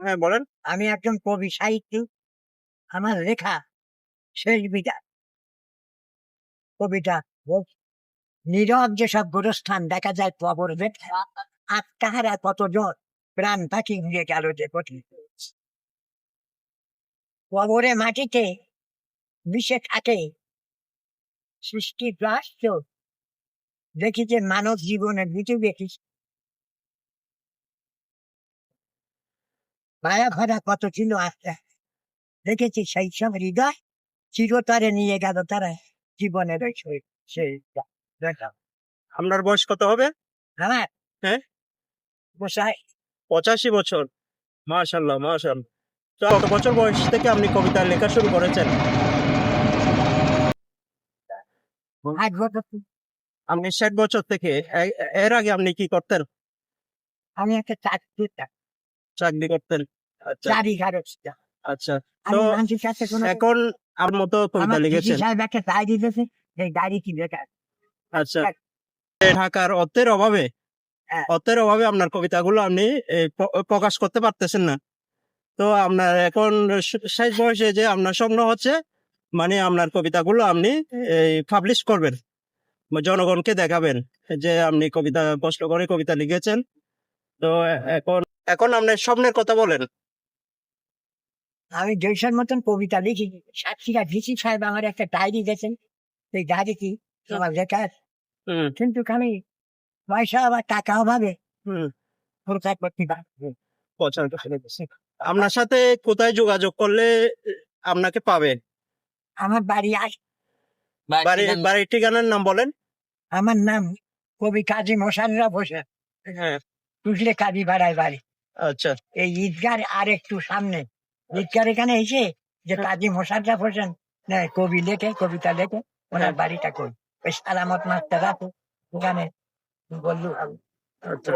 হ্যাঁ বলেন। আমি একজন কবি, সাহিত্যিক। আমার লেখা শেষ বিটা কবিতা নীরব যেসব গোরস্থান দেখা যায় কবর বেঠা আত্মাহারা কতজন প্রাণ পাখি উড়ে গেল যে কঠিন কবরে মাটিতে মিশে থাকে সৃষ্টি রাষ্ট্র দেখি যে মানব জীবনের বিটু দেখি মায়া ভরা কত ছিল আস্তে দেখেছি সেই সব হৃদয় চিরতরে নিয়ে গেল তারা জীবনের ওই সেই- আপনার বয়স কত হবে? হ্যাঁ? বসায় পঁচাশি বছর। মাশাল্লাহ মাশাল্লাহ। কত বছর বয়স থেকে আপনি কবিতা লেখা শুরু করেছেন। আপনি ষাট বছর থেকে এর আগে আপনি কি করতেন? আমি একটা চাকরি চাকরি করতেন। আচ্ছা। চারি আচ্ছা। তো এখন আমার মতো কবিতা লিখেছেন সাহেব একটা ডায়েরি দিয়েছে সেই ডায়েরি কি লেখা আচ্ছা। ঢাকার অর্থের অভাবে হ্যাঁ। অর্থের অভাবে আপনার কবিতাগুলো আপনি প্রকাশ করতে পারতেছেন না। তো আপনার এখন শেষ বয়সে যে আপনার স্বপ্ন হচ্ছে মানে আপনার কবিতাগুলো আপনি এই পাবলিশ করবেন জনগণকে দেখাবেন যে আপনি কবিতা কষ্ট করে কবিতা লিখেছেন। তো এখন এখন আপনার স্বপ্নের কথা বলেন। আমি জৈসার মতন কবিতা লিখি। সাক্ষীরা ডিসি সাহেব আমার একটা ডায়েরি গেছেন সেই ডায়েরি কি? আমার লেখা আছে। কিন্তু আমি পয়সা আবার টাকা অভাবে প্রচার করতে। আপনার সাথে কোথায় যোগাযোগ করলে আপনাকে পাবেন আমার বাড়ি আস বাড়ি বাড়ির ঠিকানার নাম বলেন। আমার নাম কবি কাজী মোশাররা হোসেন। হ্যাঁ। বুঝলে কাজী বাড়ায় বাড়ি। আচ্ছা। এই ঈদগার আর একটু সামনে। ঈদগার এখানে এসে যে কাজী মোশাররা হোসেন না, কবি লেখে কবিতা লেখে ওনার বাড়িটা কই? ওই সালামত মাস্টার আছে ওখানে। বললু আচ্ছা